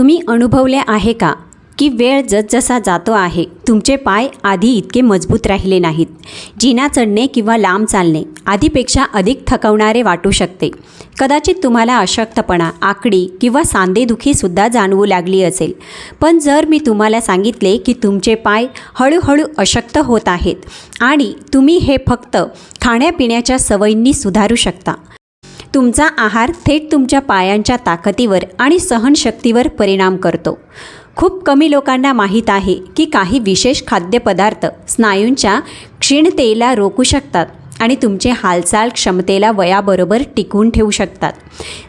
तुम्ही अनुभवले आहे का? की वेळ जसजसा जातो आहे तुमचे पाय आधी इतके मजबूत राहिले नाहीत. जिना चढणे किंवा लांब चालणे आधीपेक्षा अधिक थकवणारे वाटू शकते. कदाचित तुम्हाला अशक्तपणा आकडी किंवा सांधेदुखीसुद्धा जाणवू लागली असेल. पण जर मी तुम्हाला सांगितले की तुमचे पाय हळूहळू अशक्त होत आहेत आणि तुम्ही हे फक्त खाण्यापिण्याच्या सवयींनी सुधारू शकता तुमचा आहार थेट तुमच्या पायांच्या ताकदीवर आणि सहनशक्तीवर परिणाम करतो. खूप कमी लोकांना माहीत आहे की काही विशेष खाद्यपदार्थ स्नायूंच्या क्षीणतेला रोखू शकतात. आणि तुमचे हालचाल क्षमतेला वयाबरोबर टिकवून ठेवू शकतात.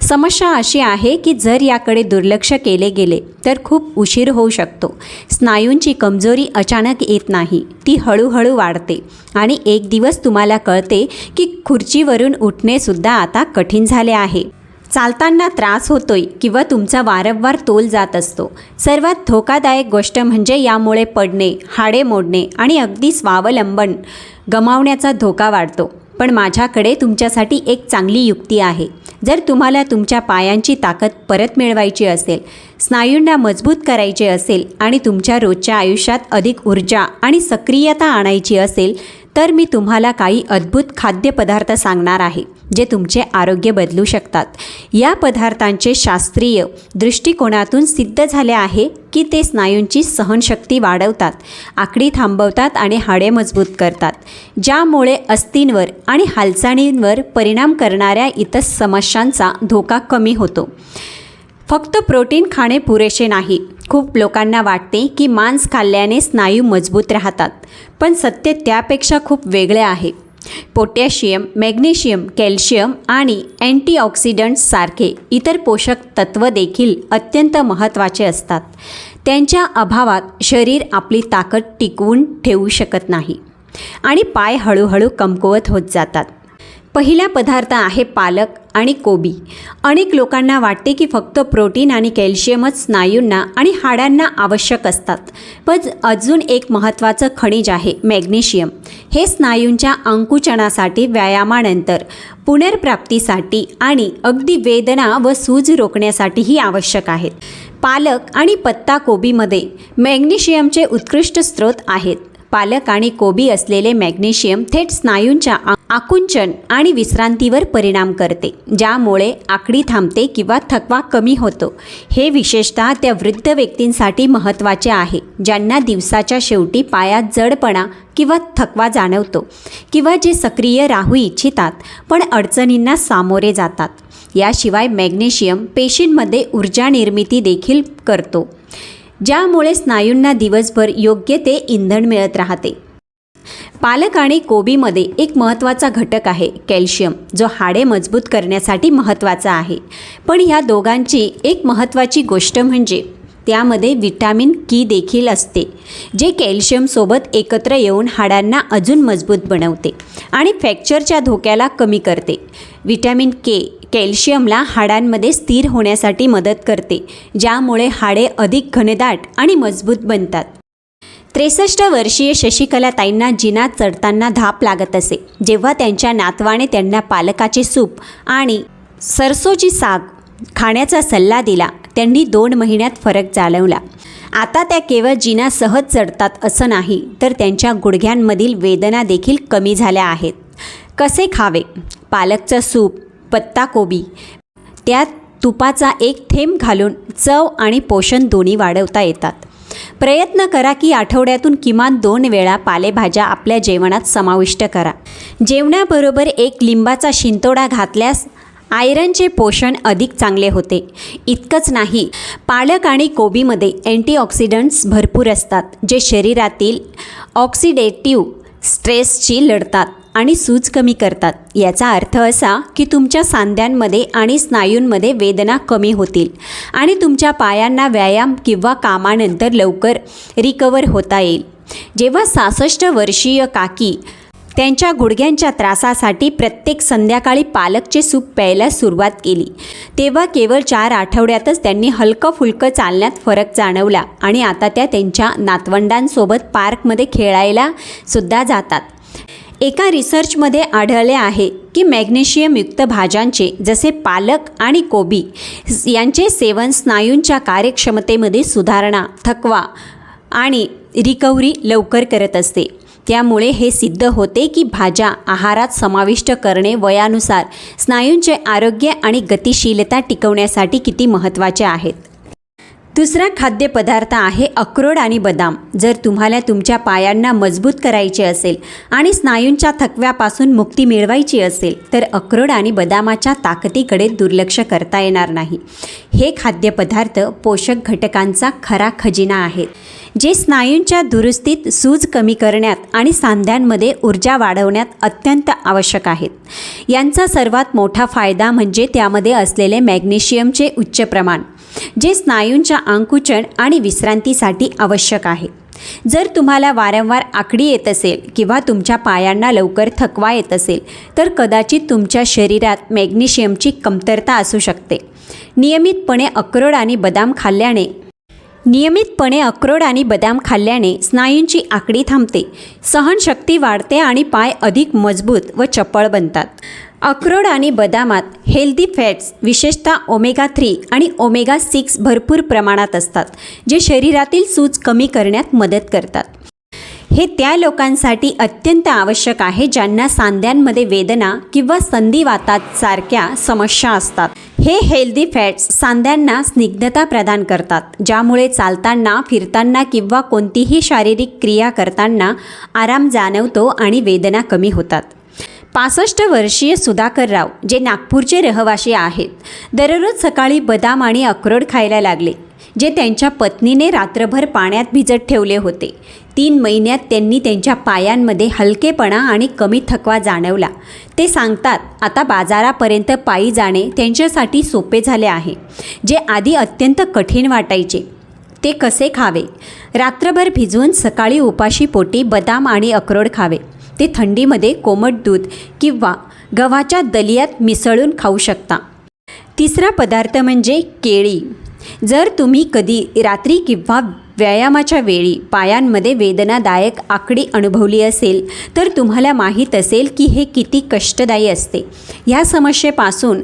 समस्या अशी आहे की जर याकडे दुर्लक्ष केले गेले तर खूप उशीर होऊ शकतो. स्नायूंची कमजोरी अचानक येत नाही ती हळूहळू वाढते आणि एक दिवस तुम्हाला कळते की खुर्चीवरून उठणेसुद्धा आता कठीण झाले आहे. चालताना त्रास होतोय किंवा तुमचा वारंवार तोल जात असतो. सर्वात धोकादायक गोष्ट म्हणजे यामुळे पडणे हाडे मोडणे आणि अगदी स्वावलंबन. गमावण्याचा धोका वाढतो. पण माझ्याकडे तुमच्यासाठी एक चांगली युक्ती आहे. जर तुम्हाला तुमच्या पायांची ताकद परत मिळवायची असेल स्नायूंना मजबूत करायचे असेल आणि तुमच्या रोजच्या आयुष्यात अधिक ऊर्जा आणि सक्रियता आणायची असेल तर मी तुम्हाला काही अद्भुत खाद्यपदार्थ सांगणार आहे जे तुमचे आरोग्य बदलू शकतात. या पदार्थांचे शास्त्रीय दृष्टिकोनातून सिद्ध झाले आहे की ते स्नायूंची सहनशक्ती वाढवतात आकडी थांबवतात आणि हाडे मजबूत करतात ज्यामुळे अस्थींवर आणि हालचालींवर परिणाम करणाऱ्या इतर समस्यांचा धोका कमी होतो. फक्त प्रोटीन खाणे पुरेसे नाही. खूप लोकांना वाटते की मांस खाल्ल्याने स्नायू मजबूत राहतात पण सत्य त्यापेक्षा खूप वेगळे आहे. पोटॅशियम मॅग्नेशियम कॅल्शियम आणि अँटीऑक्सिडंट्ससारखे इतर पोषक तत्त्व देखील अत्यंत महत्त्वाचे असतात. त्यांच्या अभावात शरीर आपली ताकद टिकवून ठेवू शकत नाही आणि पाय हळूहळू कमकुवत होत जातात. पहिला पदार्थ आहे पालक आणि कोबी. अनेक लोकांना वाटते की फक्त प्रोटीन आणि कॅल्शियमच स्नायूंना आणि हाडांना आवश्यक असतात. पण अजून एक महत्त्वाचं खनिज आहे मॅग्नेशियम. हे स्नायूंच्या अंकुचनासाठी व्यायामानंतर पुनर्प्राप्तीसाठी आणि अगदी वेदना व सूज रोखण्यासाठीही आवश्यक आहेत. पालक आणि पत्ताकोबीमध्ये मॅग्नेशियमचे उत्कृष्ट स्रोत आहेत. पालक आणि कोबी असलेले मॅग्नेशियम थेट स्नायूंच्या आकुंचन आणि विश्रांतीवर परिणाम करते ज्यामुळे आकडी थांबते किंवा थकवा कमी होतो. हे विशेषतः त्या वृद्ध व्यक्तींसाठी महत्त्वाचे आहे ज्यांना दिवसाच्या शेवटी पायात जडपणा किंवा थकवा जाणवतो किंवा जे सक्रिय राहू इच्छितात पण अडचणींना सामोरे जातात. याशिवाय मॅग्नेशियम पेशींमध्ये ऊर्जा निर्मिती देखील करतो. ज्यामुळे स्नायूंना दिवसभर योग्य ते इंधन मिळत राहते. पालक आणि कोबीमध्ये एक महत्त्वाचा घटक आहे कॅल्शियम जो हाडे मजबूत करण्यासाठी महत्त्वाचा आहे. पण ह्या दोघांची एक महत्त्वाची गोष्ट म्हणजे त्यामध्ये विटॅमिन की देखील असते जे कॅल्शियमसोबत एकत्र येऊन हाडांना अजून मजबूत बनवते आणि फ्रॅक्चरच्या धोक्याला कमी करते. विटॅमिन के कॅल्शियमला हाडांमध्ये स्थिर होण्यासाठी मदत करते ज्यामुळे हाडे अधिक घनदाट आणि मजबूत बनतात. त्रेसष्ट वर्षीय शशिकला ताईंना जिनात चढताना धाप लागत असे जेव्हा त्यांच्या नातवाने त्यांना पालकाचे सूप आणि सरसोची साग खाण्याचा सल्ला दिला. त्यांनी दोन महिन्यात फरक जाणवला. आता त्या केवळ जिना सहज चढतात असं नाही तर त्यांच्या गुडघ्यांमधील वेदना देखील कमी झाल्या आहेत. कसे खावे? पालकचं सूप पत्ताकोबी त्यात तुपाचा एक थेंब घालून चव आणि पोषण दोन्ही वाढवता येतात. प्रयत्न करा की आठवड्यातून किमान दोन वेळा पालेभाज्या आपल्या जेवणात समाविष्ट करा. जेवणाबरोबर एक लिंबाचा शिंतोडा घातल्यास आयरनचे पोषण अधिक चांगले होते. इतकंच नाही पालक आणि कोबीमध्ये अँटीऑक्सिडंट्स भरपूर असतात जे शरीरातील ऑक्सिडेटिव्ह स्ट्रेसची लढतात आणि सूज कमी करतात. याचा अर्थ असा की तुमच्या सांध्यांमध्ये आणि स्नायूंमध्ये वेदना कमी होतील आणि तुमच्या पायांना व्यायाम किंवा कामानंतर लवकर रिकवर होता येईल. जेव्हा सहासष्ट वर्षीय काकी त्यांच्या गुडघ्यांच्या त्रासासाठी प्रत्येक संध्याकाळी पालकचे सूप प्यायला सुरुवात केली. तेव्हा केवळ चार आठवड्यातच त्यांनी हलकं फुलकं चालण्यात फरक जाणवला आणि आता त्या त्यांच्या नातवंडांसोबत पार्कमध्ये खेळायला सुद्धा जातात. एका रिसर्चमध्ये आढळले आहे की मॅग्नेशियमयुक्त भाज्यांचे जसे पालक आणि कोबी यांचे सेवन स्नायूंच्या कार्यक्षमतेमध्ये सुधारणा थकवा आणि रिकव्हरी लवकर करत असते. त्यामुळे हे सिद्ध होते की भाज्या आहारात समाविष्ट करणे वयानुसार स्नायूंचे आरोग्य आणि गतिशीलता टिकवण्यासाठी किती महत्त्वाचे आहेत. दुसरा खाद्यपदार्थ आहे अक्रोड आणि बदाम. जर तुम्हाला तुमच्या पायांना मजबूत करायचे असेल आणि स्नायूंच्या थकव्यापासून मुक्ती मिळवायची असेल तर अक्रोड आणि बदामाच्या ताकदीकडे दुर्लक्ष करता येणार नाही. हे खाद्यपदार्थ पोषक घटकांचा खरा खजिना आहेत जे स्नायूंच्या दुरुस्तीत सूज कमी करण्यात आणि सांध्यांमध्ये ऊर्जा वाढवण्यात अत्यंत आवश्यक आहेत. यांचा सर्वात मोठा फायदा म्हणजे त्यामध्ये असलेले मॅग्नेशियमचे उच्च प्रमाण. जे स्नायूंच्या अंकुचन आणि विश्रांतीसाठी आवश्यक आहे. जर तुम्हाला वारंवार आकडी येत असेल किंवा तुमच्या पायांना लवकर थकवा येत असेल तर कदाचित तुमच्या शरीरात मॅग्नेशियमची कमतरता असू शकते. नियमितपणे अक्रोड आणि बदाम खाल्ल्याने नियमितपणे अक्रोड आणि बदाम खाल्ल्याने स्नायूंची आकडी थांबते. सहनशक्ती वाढते आणि पाय अधिक मजबूत व चपळ बनतात. अक्रोड आणि बदामात हेल्दी फॅट्स विशेषतः ओमेगा थ्री आणि ओमेगा सिक्स भरपूर प्रमाणात असतात जे शरीरातील सूज कमी करण्यात मदत करतात. हे त्या लोकांसाठी अत्यंत आवश्यक आहे ज्यांना सांध्यांमध्ये वेदना किंवा संधिवातात सारख्या समस्या असतात. हे हेल्दी फॅट्स सांध्यांना स्निग्धता प्रदान करतात ज्यामुळे चालताना फिरताना किंवा कोणतीही शारीरिक क्रिया करताना आराम जाणवतो आणि वेदना कमी होतात. पासष्ट वर्षीय सुधाकर राव जे नागपूरचे रहिवासी आहेत दररोज सकाळी बदाम आणि अक्रोड खायला लागले जे त्यांच्या पत्नीने रात्रभर पाण्यात भिजत ठेवले होते. तीन महिन्यात त्यांनी त्यांच्या पायांमध्ये हलकेपणा आणि कमी थकवा जाणवला. ते सांगतात आता बाजारापर्यंत पायी जाणे त्यांच्यासाठी सोपे झाले आहे जे आधी अत्यंत कठीण वाटायचे. ते कसे खावे? रात्रभर भिजवून सकाळी उपाशी पोटी बदाम आणि अक्रोड खावे. ते थंडीमध्ये कोमट दूध किंवा गव्हाच्या दलियात मिसळून खाऊ शकता. तिसरा पदार्थ म्हणजे केळी. जर तुम्ही कधी रात्री किंवा व्यायामाच्या वेळी पायांमध्ये वेदनादायक आकडी अनुभवली असेल तर तुम्हाला माहीत असेल की हे किती कष्टदायी असते. ह्या समस्येपासून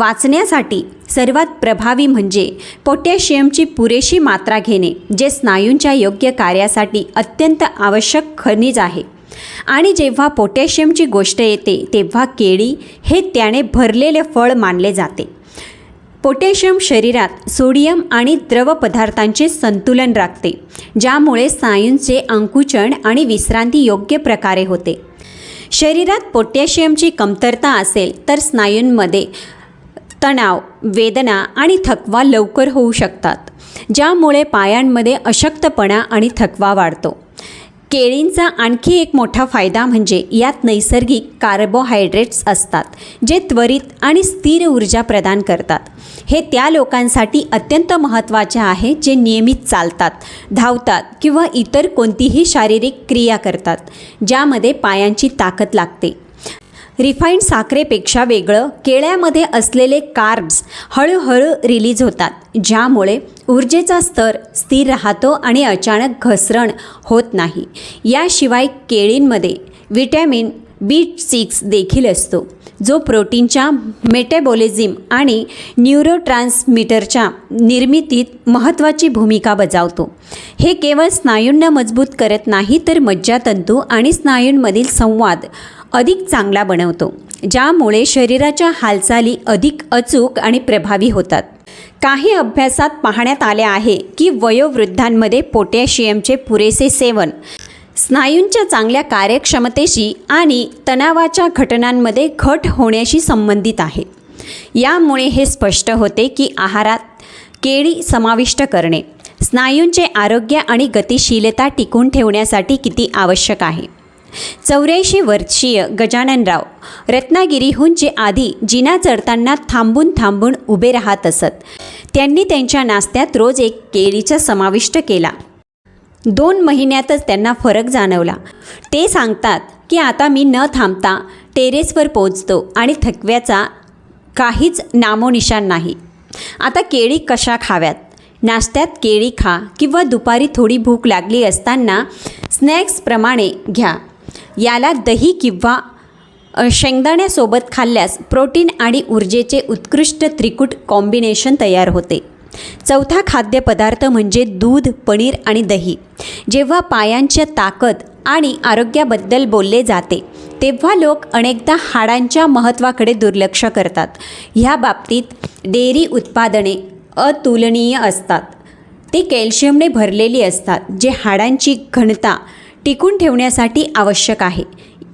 वाचण्यासाठी सर्वात प्रभावी म्हणजे पोटॅशियमची पुरेशी मात्रा घेणे जे स्नायूंच्या योग्य कार्यासाठी अत्यंत आवश्यक खनिज आहे. आणि जेव्हा पोटॅशियमची गोष्ट येते तेव्हा केळी हे त्याने भरलेले फळ मानले जाते. पोटॅशियम शरीरात सोडियम आणि द्रव पदार्थांचे संतुलन राखते ज्यामुळे स्नायूंचे अंकुचन आणि विश्रांती योग्य प्रकारे होते. शरीरात पोटॅशियमची कमतरता असेल तर स्नायूंमध्ये तणाव वेदना आणि थकवा लवकर होऊ शकतात ज्यामुळे पायांमध्ये अशक्तपणा आणि थकवा वाढतो. केळींचा आणखी एक मोठा फायदा म्हणजे यात नैसर्गिक कार्बोहायड्रेट्स असतात जे त्वरित आणि स्थिर ऊर्जा प्रदान करतात. हे त्या लोकांसाठी अत्यंत महत्त्वाचे आहे जे नियमित चालतात धावतात किंवा इतर कोणतीही शारीरिक क्रिया करतात ज्यामध्ये पायांची ताकद लागते. रिफाईंड साखरेपेक्षा वेगळं केळ्यामध्ये असलेले कार्ब्स हळूहळू रिलीज होतात ज्यामुळे ऊर्जेचा स्तर स्थिर राहतो आणि अचानक घसरण होत नाही. याशिवाय केळींमध्ये विटॅमिन बी सिक्स देखील असतो जो प्रोटीनच्या मेटेबॉलिझम आणि न्यूरोट्रान्समीटरच्या निर्मितीत महत्त्वाची भूमिका बजावतो. हे केवळ स्नायूंना मजबूत करत नाही तर मज्जातंतू आणि स्नायूंमधील संवाद अधिक चांगला बनवतो ज्यामुळे शरीराच्या हालचाली अधिक अचूक आणि प्रभावी होतात. काही अभ्यासात पाहण्यात आले आहे की वयोवृद्धांमध्ये पोटॅशियमचे पुरेसे सेवन स्नायूंच्या चांगल्या कार्यक्षमतेशी आणि तणावाच्या घटनांमध्ये घट होण्याशी संबंधित आहे. यामुळे हे स्पष्ट होते की आहारात केळी समाविष्ट करणे स्नायूंचे आरोग्य आणि गतिशीलता टिकून ठेवण्यासाठी किती आवश्यक आहे. चौऱ्याऐंशी वर्षीय गजाननराव. रत्नागिरीहून जे आधी जिना चढताना थांबून थांबून उभे राहत असत त्यांनी त्यांच्या नाश्त्यात रोज एक केळीचा समाविष्ट केला. दोन महिन्यातच त्यांना फरक जाणवला. ते सांगतात की आता मी न थांबता टेरेसवर पोचतो आणि थकव्याचा काहीच नामोनिशान नाही. आता केळी कशा खाव्यात? नाश्त्यात केळी खा किंवा दुपारी थोडी भूक लागली असताना स्नॅक्सप्रमाणे घ्या. याला दही किंवा शेंगदाण्यासोबत खाल्ल्यास प्रोटीन आणि ऊर्जेचे उत्कृष्ट त्रिकूट कॉम्बिनेशन तयार होते. चौथा खाद्यपदार्थ म्हणजे दूध पनीर आणि दही. जेव्हा पायांच्या ताकद आणि आरोग्याबद्दल बोलले जाते तेव्हा लोक अनेकदा हाडांच्या महत्त्वाकडे दुर्लक्ष करतात. ह्या बाबतीत डेअरी उत्पादने अतुलनीय असतात. ते कॅल्शियमने भरलेली असतात जे हाडांची घनता टिकून ठेवण्यासाठी आवश्यक आहे.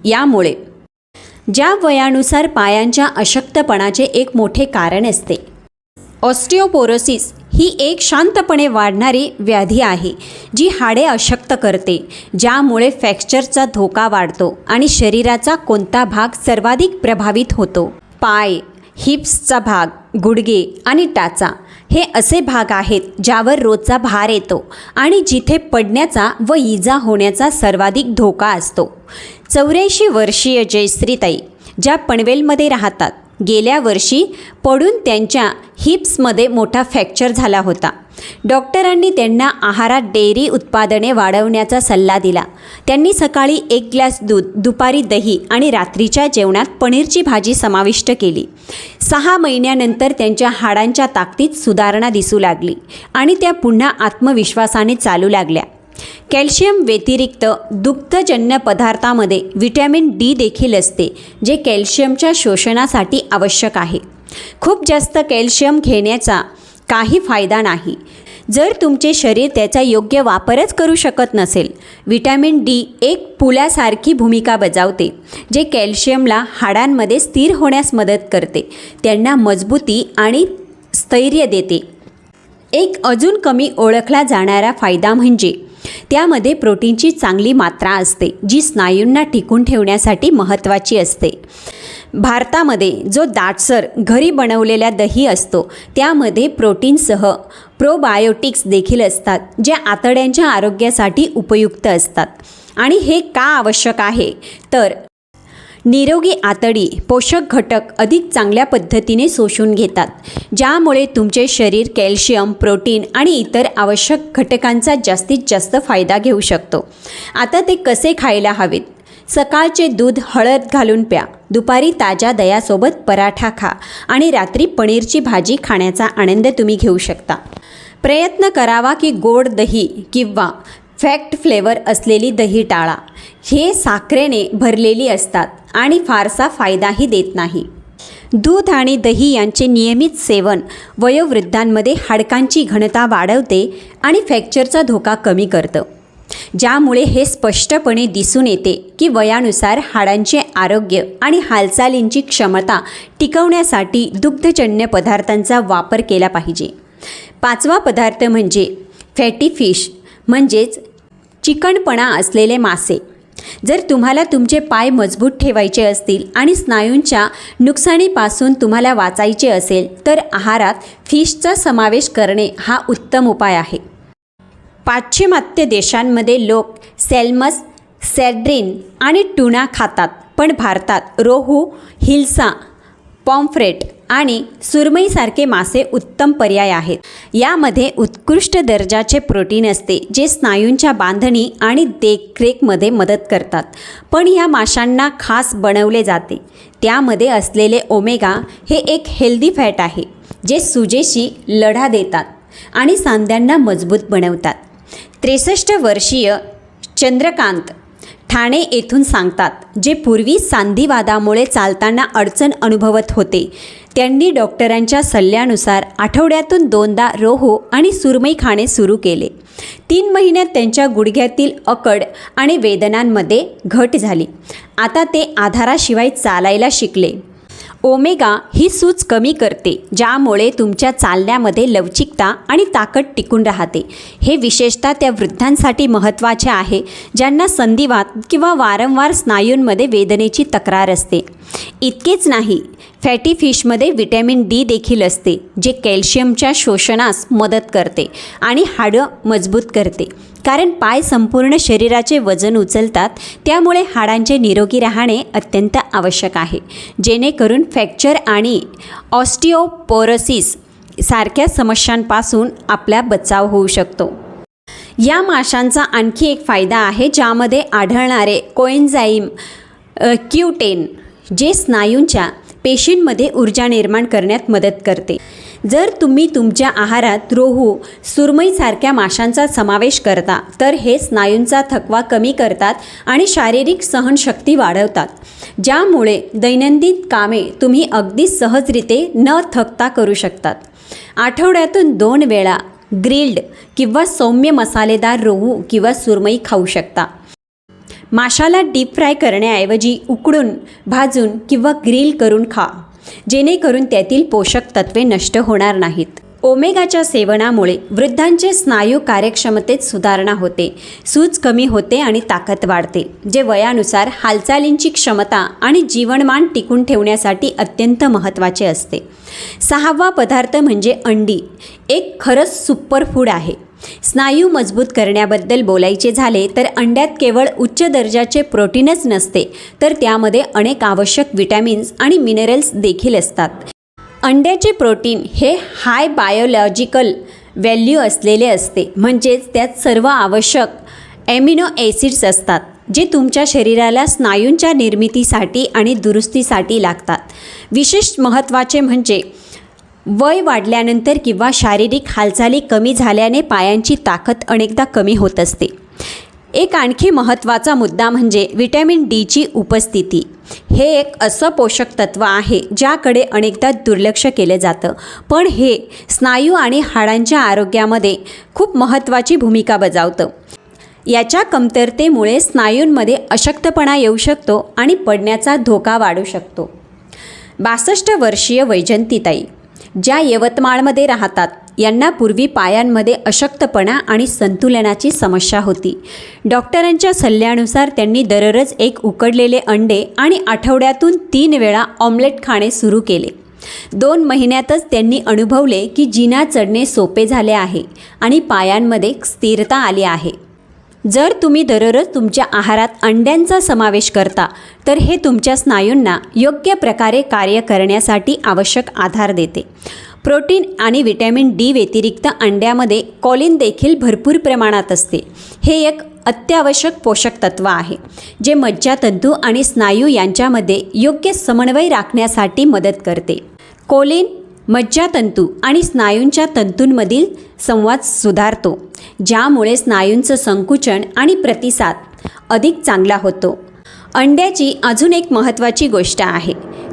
यामुळे ज्या वयानुसार पायांच्या अशक्तपणाचे एक मोठे कारण असते. ऑस्टिओपोरोसिस ही एक शांतपणे वाढणारी व्याधी आहे जी हाडे अशक्त करते ज्यामुळे फ्रॅक्चरचा धोका वाढतो आणि शरीराचा कोणता भाग सर्वाधिक प्रभावित होतो. पाय हिप्सचा भाग गुडगे आणि टाचा हे असे भाग आहेत ज्यावर रोजचा भार येतो आणि जिथे पडण्याचा व इजा होण्याचा सर्वाधिक धोका असतो. चौऱ्याऐंशी वर्षीय जयश्रीताई ज्या पनवेलमध्ये राहतात गेल्या वर्षी पडून त्यांच्या हिप्समध्ये मोठा फ्रॅक्चर झाला होता. डॉक्टरांनी त्यांना आहारात डेअरी उत्पादने वाढवण्याचा सल्ला दिला. त्यांनी सकाळी एक ग्लास दूध दुपारी दही आणि रात्रीच्या जेवणात पनीरची भाजी समाविष्ट केली. सहा महिन्यानंतर त्यांच्या हाडांच्या ताकदीत सुधारणा दिसू लागली आणि त्या पुन्हा आत्मविश्वासाने चालू लागल्या. कॅल्शियम व्यतिरिक्त दुग्धजन्य पदार्थामध्ये व्हिटॅमिन डी देखील असते जे कॅल्शियमच्या शोषणासाठी आवश्यक आहे. खूप जास्त कॅल्शियम घेण्याचा काही फायदा नाही. जर तुमचे शरीर त्याचा योग्य वापरच करू शकत नसेल व्हिटॅमिन डी एक पुलासारखी भूमिका बजावते जे कॅल्शियमला हाडांमध्ये स्थिर होण्यास मदत करते त्यांना मजबूती आणि स्थैर्य देते. एक अजून कमी ओळखला जाणारा फायदा म्हणजे त्यामध्ये प्रोटीनची चांगली मात्रा असते जी स्नायूंना टिकून ठेवण्यासाठी महत्त्वाची असते. भारतामध्ये जो दाटसर घरी बनवलेल्या दही असतो त्यामध्ये प्रोटीनसह प्रोबायोटिक्स देखील असतात जे आतड्यांच्या आरोग्यासाठी उपयुक्त असतात. आणि हे का आवश्यक आहे? तर निरोगी आतडी पोषक घटक अधिक चांगल्या पद्धतीने शोषून घेतात ज्यामुळे तुमचे शरीर कॅल्शियम प्रोटीन आणि इतर आवश्यक घटकांचा जास्तीत जास्त फायदा घेऊ शकतो. आता ते कसे खायला हवेत? सकाळचे दूध हळद घालून प्या दुपारी ताज्या दयासोबत पराठा खा आणि रात्री पनीरची भाजी खाण्याचा आनंद तुम्ही घेऊ शकता. प्रयत्न करावा की गोड दही किंवा फॅक्ट फ्लेवर असलेली दही टाळा हे साखरेने भरलेली असतात आणि फारसा फायदाही देत नाही. दूध आणि दही यांचे नियमित सेवन वयोवृद्धांमध्ये हाडकांची घनता वाढवते आणि फ्रॅक्चरचा धोका कमी करतं. ज्यामुळे हे स्पष्टपणे दिसून येते की वयानुसार हाडांचे आरोग्य आणि हालचालींची क्षमता टिकवण्यासाठी दुग्धजन्य पदार्थांचा वापर केला पाहिजे. पाचवा पदार्थ म्हणजे फॅटी फिश म्हणजेच चिकणपणा असलेले मासे. जर तुम्हाला तुमचे पाय मजबूत ठेवायचे असतील आणि स्नायूंच्या नुकसानीपासून तुम्हाला वाचायचे असेल तर आहारात फिशचा समावेश करणे हा उत्तम उपाय आहे. पाश्चिमात्य देशांमध्ये लोक सेल्मस सॅड्रिन आणि टुना खातात पण भारतात रोहू हिल्सा पॉम्फ्रेट आणि सुरमईसारखे मासे उत्तम पर्याय आहेत. यामध्ये उत्कृष्ट दर्जाचे प्रोटीन असते जे स्नायूंच्या बांधणी आणि देखरेखमध्ये मदत करतात. पण या माशांना खास बनवले जाते. त्यामध्ये असलेले ओमेगा हे एक हेल्दी फॅट आहे जे सुजेशी लढा देतात आणि सांध्यांना मजबूत बनवतात. त्रेसष्ट वर्षीय चंद्रकांत ठाणे येथून सांगतात जे पूर्वी सांधिवादामुळे चालताना अडचण अनुभवत होते. त्यांनी डॉक्टरांच्या सल्ल्यानुसार आठवड्यातून दोनदा रोहो आणि सुरमई खाणे सुरू केले. तीन महिन्यात त्यांच्या गुडघ्यातील अकड आणि वेदनांमध्ये घट झाली. आता ते आधाराशिवाय चालायला शिकले. ओमेगा ही सूज कमी करते ज्यामुळे तुमच्या चालण्यामध्ये लवचिकता आणि ताकद टिकून राहते. हे विशेषतः त्या वृद्धांसाठी महत्त्वाचे आहे ज्यांना संधिवात किंवा वारंवार स्नायूंमध्ये वेदनेची तक्रार असते. इतकेच नाही फॅटी फिशमध्ये विटॅमिन डी देखील असते जे कॅल्शियमच्या शोषणास मदत करते आणि हाडं मजबूत करते. कारण पाय संपूर्ण शरीराचे वजन उचलतात त्यामुळे हाडांचे निरोगी राहणे अत्यंत आवश्यक आहे. जेणेकरून फ्रॅक्चर आणि ऑस्टिओपोरोसिस सारख्या समस्यांपासून आपला बचाव होऊ शकतो. या माशांचा आणखी एक फायदा आहे ज्यामध्ये आढळणारे कोएन्झाईम क्यूटेन जे स्नायूंच्या पेशींमध्ये ऊर्जा निर्माण करण्यात मदत करते. जर तुम्ही तुमच्या आहारात रोहू सुरमईसारख्या माशांचा समावेश करता तर हे स्नायूंचा थकवा कमी करतात आणि शारीरिक सहनशक्ती वाढवतात. ज्यामुळे दैनंदिन कामे तुम्ही अगदी सहजरिते न थकता करू शकतात. आठवड्यातून दोन वेळा ग्रिल्ड किंवा सौम्य मसालेदार रोहू किंवा सुरमई खाऊ शकता. माशाला डीप फ्राय करण्याऐवजी उकडून भाजून किंवा ग्रिल करून खा जेणेकरून त्यातील पोषक तत्वे नष्ट होणार नाहीत. ओमेगाच्या सेवनामुळे वृद्धांचे स्नायू कार्यक्षमतेत सुधारणा होते सूज कमी होते आणि ताकद वाढते जे वयानुसार हालचालींची क्षमता आणि जीवनमान टिकून ठेवण्यासाठी अत्यंत महत्त्वाचे असते. सहावा पदार्थ म्हणजे अंडी. एक खरंच सुपर फूड आहे. स्नायू मजबूत करण्याबद्दल बोलायचे झाले तर अंड्यात केवळ उच्च दर्जाचे प्रोटीनच नसते तर त्यामध्ये अनेक आवश्यक विटॅमिन्स आणि मिनरल्स देखील असतात. अंड्याचे प्रोटीन हे हाय बायोलॉजिकल व्हॅल्यू असलेले असते म्हणजेच त्यात सर्व आवश्यक ॲमिनो ॲसिड्स असतात जे तुमच्या शरीराला स्नायूंच्या निर्मितीसाठी आणि दुरुस्तीसाठी लागतात. विशेष महत्त्वाचे म्हणजे वय वाढल्यानंतर किंवा शारीरिक हालचाली कमी झाल्याने पायांची ताकद अनेकदा कमी होत असते. एक आणखी महत्त्वाचा मुद्दा म्हणजे व्हिटॅमिन डीची उपस्थिती. हे एक असं पोषक तत्व आहे ज्याकडे अनेकदा दुर्लक्ष केलं जातं. पण हे स्नायू आणि हाडांच्या आरोग्यामध्ये खूप महत्त्वाची भूमिका बजावतं. याच्या कमतरतेमुळे स्नायूंमध्ये अशक्तपणा येऊ शकतो आणि पडण्याचा धोका वाढू शकतो. बासष्ट वर्षीय वैजंतीताई ज्या यवतमाळमध्ये राहतात यांना पूर्वी पायांमध्ये अशक्तपणा आणि संतुलनाची समस्या होती. डॉक्टरांच्या सल्ल्यानुसार त्यांनी दररोज एक उकडलेले अंडे आणि आठवड्यातून तीन वेळा ऑमलेट खाणे सुरू केले. दोन महिन्यातच त्यांनी अनुभवले की जिना चढणे सोपे झाले आहे आणि पायांमध्ये स्थिरता आली आहे. जर तुम्ही दररोज तुमच्या आहारात अंड्यांचा समावेश करता तर हे तुमच्या स्नायूंना योग्य प्रकारे कार्य करण्यासाठी आवश्यक आधार देते. प्रोटीन आणि विटॅमिन डी व्यतिरिक्त अंड्यामध्ये कॉलिन देखील भरपूर प्रमाणात असते. हे एक अत्यावश्यक पोषक तत्व आहे जे मज्जातंतू आणि स्नायू यांच्यामध्ये योग्य समन्वय राखण्यासाठी मदत करते. कोलिन मज्जातंतू आणि स्नायूंच्या तंतूंमधील संवाद सुधारतो ज्यामुळे स्नायूंचं संकुचन आणि प्रतिसाद अधिक चांगला होतो. अंड्याची अजून एक महत्त्वाची गोष्ट आहे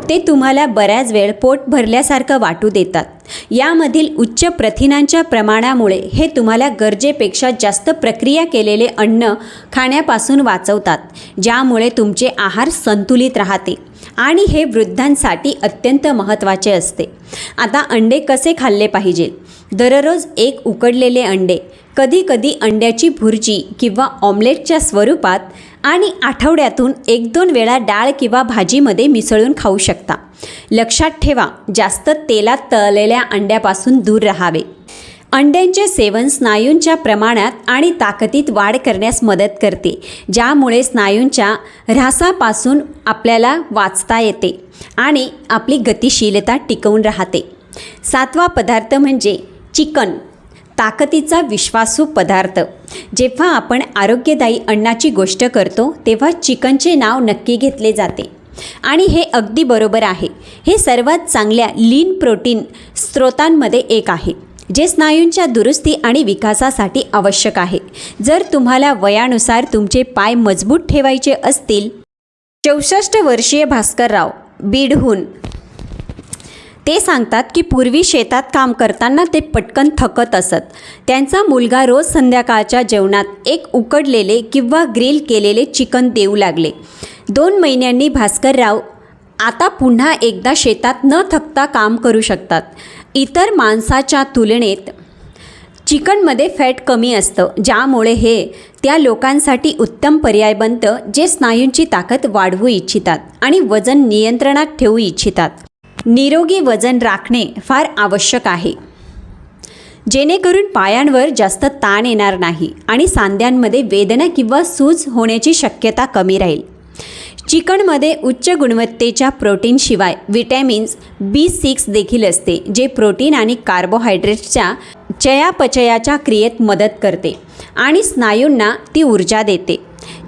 ते तुम्हाला बऱ्याच वेळ पोट भरल्यासारखं वाटू देतात. यामधील उच्च प्रथिनांच्या प्रमाणामुळे हे तुम्हाला गरजेपेक्षा जास्त प्रक्रिया केलेले अन्न खाण्यापासून वाचवतात ज्यामुळे तुमचे आहार संतुलित राहते. आणि हे वृद्धांसाठी अत्यंत महत्त्वाचे असते. आता अंडे कसे खाल्ले पाहिजे? दररोज एक उकडलेले अंडे कधीकधी अंड्याची भुर्जी किंवा ऑमलेटच्या स्वरूपात आणि आठवड्यातून एक दोन वेळा डाळ किंवा भाजीमध्ये मिसळून खाऊ शकता. लक्षात ठेवा जास्त तेलात तळलेल्या अंड्यापासून दूर राहावे. अंड्यांचे सेवन स्नायूंच्या प्रमाणात आणि ताकदीत वाढ करण्यास मदत करते ज्यामुळे स्नायूंच्या ऱ्हासापासून आपल्याला वाचता येते आणि आपली गतिशीलता टिकवून राहते. सातवा पदार्थ म्हणजे चिकन ताकदीचा विश्वासू पदार्थ. जेव्हा आपण आरोग्यदायी अन्नाची गोष्ट करतो तेव्हा चिकनचे नाव नक्की घेतले जाते. आणि हे अगदी बरोबर आहे. हे सर्वात चांगल्या लीन प्रोटीन स्रोतांमध्ये एक आहे. जे स्नायूंच्या दुरुस्ती आणि विकासासाठी आवश्यक आहे. जर तुम्हाला वयानुसार तुमचे पाय मजबूत ठेवायचे असतील. चौसष्ट वर्षीय भास्करराव बीडहून. ते सांगतात की पूर्वी शेतात काम करताना ते पटकन थकत असत. त्यांचा मुलगा रोज संध्याकाळच्या जेवणात एक उकडलेले किंवा ग्रिल केलेले चिकन देऊ लागले. दोन महिन्यांनी भास्करराव आता पुन्हा एकदा शेतात न थकता काम करू शकतात. इतर मांसाच्या तुलनेत चिकनमध्ये फॅट कमी असतं ज्यामुळे हे त्या लोकांसाठी उत्तम पर्याय बनतं जे स्नायूंची ताकद वाढवू इच्छितात आणि वजन नियंत्रणात ठेवू इच्छितात. निरोगी वजन राखणे फार आवश्यक आहे. जेणेकरून पायांवर जास्त ताण येणार नाही आणि सांध्यांमध्ये वेदना किंवा सूज होण्याची शक्यता कमी राहील. चिकनमध्ये उच्च गुणवत्तेच्या प्रोटीनशिवाय विटॅमिन्स बी सिक्स देखील असते जे प्रोटीन आणि कार्बोहायड्रेट्सच्या चयापचयाच्या क्रियेत मदत करते आणि स्नायूंना ती ऊर्जा देते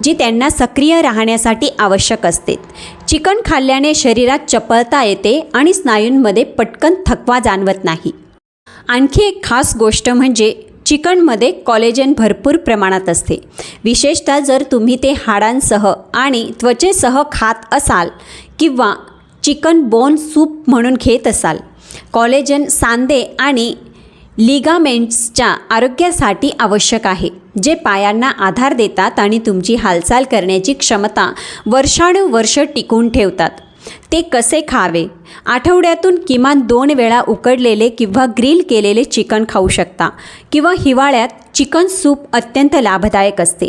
जी त्यांना सक्रिय राहण्यासाठी आवश्यक असते. चिकन खाल्ल्याने शरीरात चपळता येते आणि स्नायूंमध्ये पटकन थकवा जाणवत नाही. आणखी एक खास गोष्ट म्हणजे चिकनमध्ये कॉलेजन भरपूर प्रमाणात असते. विशेषतः जर तुम्ही ते हाडांसह आणि त्वचेसह खात असाल किंवा चिकन बोन सूप म्हणून घेत असाल कॉलेजन सांदे आणि लिगामेंट्सच्या आरोग्यासाठी आवश्यक आहे जे पायांना आधार देतात आणि तुमची हालचाल करण्याची क्षमता वर्षानुवर्ष टिकून ठेवतात. ते कसे खावे? आठवड्यातून किमान दोन वेळा उकडलेले किंवा ग्रिल केलेले चिकन खाऊ शकता किंवा हिवाळ्यात चिकन सूप अत्यंत लाभदायक असते.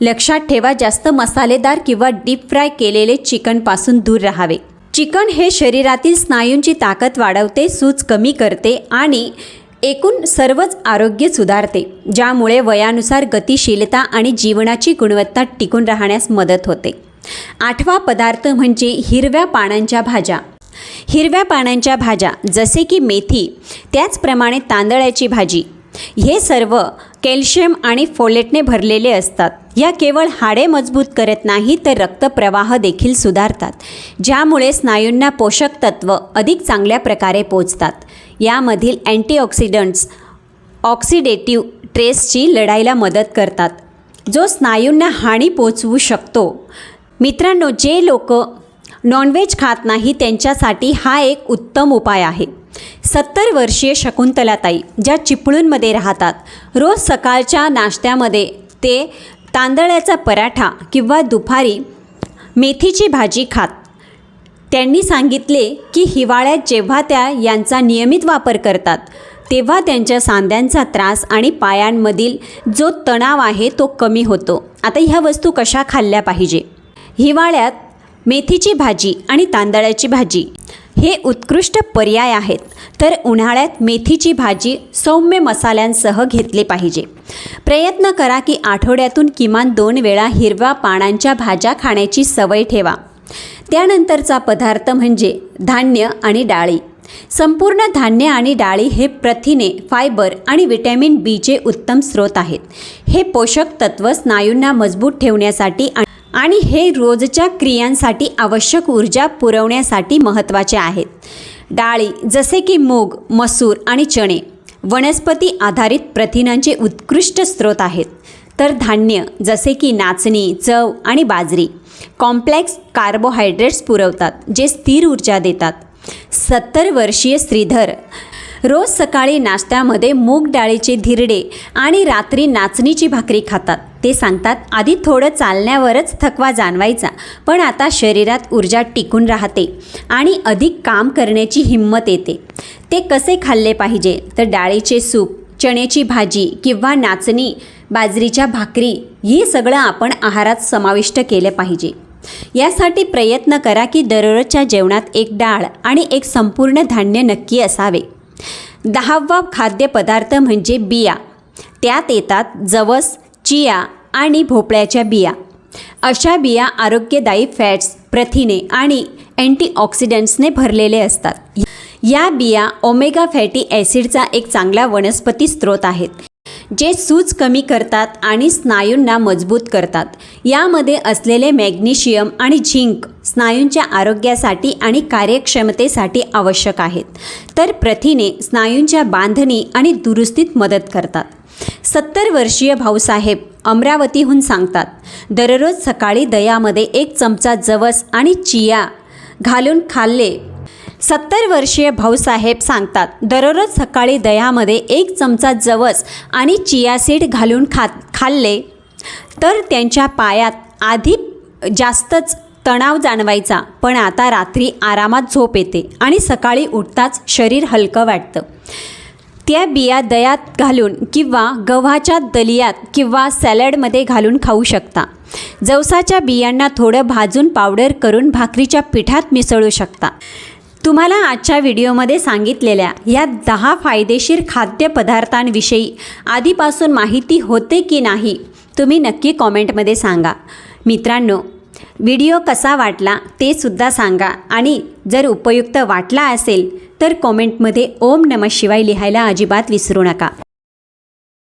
लक्षात ठेवा जास्त मसालेदार किंवा डीप फ्राय केलेले चिकनपासून दूर राहावे. चिकन हे शरीरातील स्नायूंची ताकद वाढवते सूज कमी करते आणि एकूण सर्वच आरोग्य सुधारते ज्यामुळे वयानुसार गतिशीलता आणि जीवनाची गुणवत्ता टिकून राहण्यास मदत होते. आठवा पदार्थ म्हणजे हिरव्या पानांच्या भाज्या. हिरव्या पानांच्या भाज्या जसे की मेथी त्याचप्रमाणे तांदळाची भाजी. हे सर्व कॅल्शियम आणि फोलेटने भरलेले असतात. या केवळ हाडे मजबूत करत नाही तर रक्तप्रवाह देखील सुधारतात ज्यामुळे स्नायूंना पोषक तत्व अधिक चांगल्या प्रकारे पोचतात. यामधील अँटीऑक्सिडंट्स ऑक्सिडेटिव्ह ट्रेसची लढाईला मदत करतात. जो स्नायूंना हानी पोचवू शकतो मित्रांनो जे लोक नॉनव्हेज खात नाही त्यांच्यासाठी हा एक उत्तम उपाय आहे. सत्तर वर्षीय शकुंतलाताई ज्या चिपळूणमध्ये राहतात रोज सकाळच्या नाश्त्यामध्ये ते तांदळाचा पराठा किंवा दुपारी मेथीची भाजी खात. त्यांनी सांगितले की हिवाळ्यात जेव्हा त्या यांचा नियमित वापर करतात तेव्हा त्यांच्या सांध्यांचा त्रास आणि पायांमधील जो तणाव आहे तो कमी होतो. आता ह्या वस्तू कशा खाल्ल्या पाहिजे? हिवाळ्यात मेथीची भाजी आणि तांदळाची भाजी हे उत्कृष्ट पर्याय आहेत. तर उन्हाळ्यात मेथीची भाजी सौम्य मसाल्यांसह घेतले पाहिजे. प्रयत्न करा की आठवड्यातून किमान दोन वेळा हिरव्या पानांच्या भाज्या खाण्याची सवय ठेवा. त्यानंतरचा पदार्थ म्हणजे धान्य आणि डाळी. संपूर्ण धान्य आणि डाळी हे प्रथिने फायबर आणि विटॅमिन बीचे उत्तम स्रोत आहेत. हे पोषक तत्व स्नायूंना मजबूत ठेवण्यासाठी आणि हे रोजच्या क्रियांसाठी आवश्यक ऊर्जा पुरवण्यासाठी महत्त्वाचे आहेत. डाळी जसे की मूग मसूर आणि चणे वनस्पती आधारित प्रथिनांचे उत्कृष्ट स्रोत आहेत. तर धान्य जसे की नाचणी चव आणि बाजरी कॉम्प्लेक्स कार्बोहायड्रेट्स पुरवतात जे स्थिर ऊर्जा देतात. सत्तर वर्षीय श्रीधर रोज सकाळी नाश्त्यामध्ये मूग डाळीचे धिरडे आणि रात्री नाचणीची भाकरी खातात. ते सांगतात आधी थोडं चालण्यावरच थकवा जाणवायचा पण आता शरीरात ऊर्जा टिकून राहते आणि अधिक काम करण्याची हिंमत येते. ते कसे खाल्ले पाहिजे? तर डाळीचे सूप चण्याची भाजी किंवा नाचणी बाजरीच्या भाकरी हे सगळं आपण आहारात समाविष्ट केलं पाहिजे. यासाठी प्रयत्न करा की दररोजच्या जेवणात एक डाळ आणि एक संपूर्ण धान्य नक्की असावे. दहावा खाद्यपदार्थ म्हणजे बिया. त्यात येतात जवस चिया आणि भोपळ्याच्या बिया. अशा बिया आरोग्यदायी फॅट्स प्रथिने आणि अँटीऑक्सिडंट्सने भरलेले असतात. या बिया ओमेगा फॅटी ॲसिडचा एक चांगला वनस्पती स्रोत आहेत. जे सूज कमी करतात आणि स्नायूंना मजबूत करतात. यामध्ये असलेले मॅग्नेशियम आणि झिंक स्नायूंच्या आरोग्यासाठी आणि कार्यक्षमतेसाठी आवश्यक आहेत. तर प्रथिने स्नायूंच्या बांधणी आणि दुरुस्तीत मदत करतात. सत्तर वर्षीय भाऊसाहेब अमरावतीहून सांगतात दररोज सकाळी दयामध्ये एक चमचा जवस आणि चिया घालून खाल्ले सत्तर वर्षीय भाऊसाहेब सांगतात दररोज सकाळी दह्यामध्ये एक चमचा जवस आणि चिया सीड घालून खात खाल्ले तर त्यांच्या पायात आधी जास्तच तणाव जाणवायचा. पण आता रात्री आरामात झोप येते आणि सकाळी उठताच शरीर हलकं वाटतं. त्या बिया दयात घालून किंवा गव्हाच्या दलियात किंवा सॅलडमध्ये घालून खाऊ शकता. जवसाच्या बियांना थोडं भाजून पावडर करून भाकरीच्या पिठात मिसळू शकता. तुम्हाला आजच्या व्हिडिओमध्ये सांगितलेल्या या दहा फायदेशीर खाद्यपदार्थांविषयी आधीपासून माहिती होते की नाही तुम्ही नक्की कॉमेंटमध्ये सांगा. मित्रांनो व्हिडिओ कसा वाटला ते सुद्धा सांगा आणि जर उपयुक्त वाटला असेल तर कॉमेंटमध्ये ओम नम शिवाय लिहायला अजिबात विसरू नका.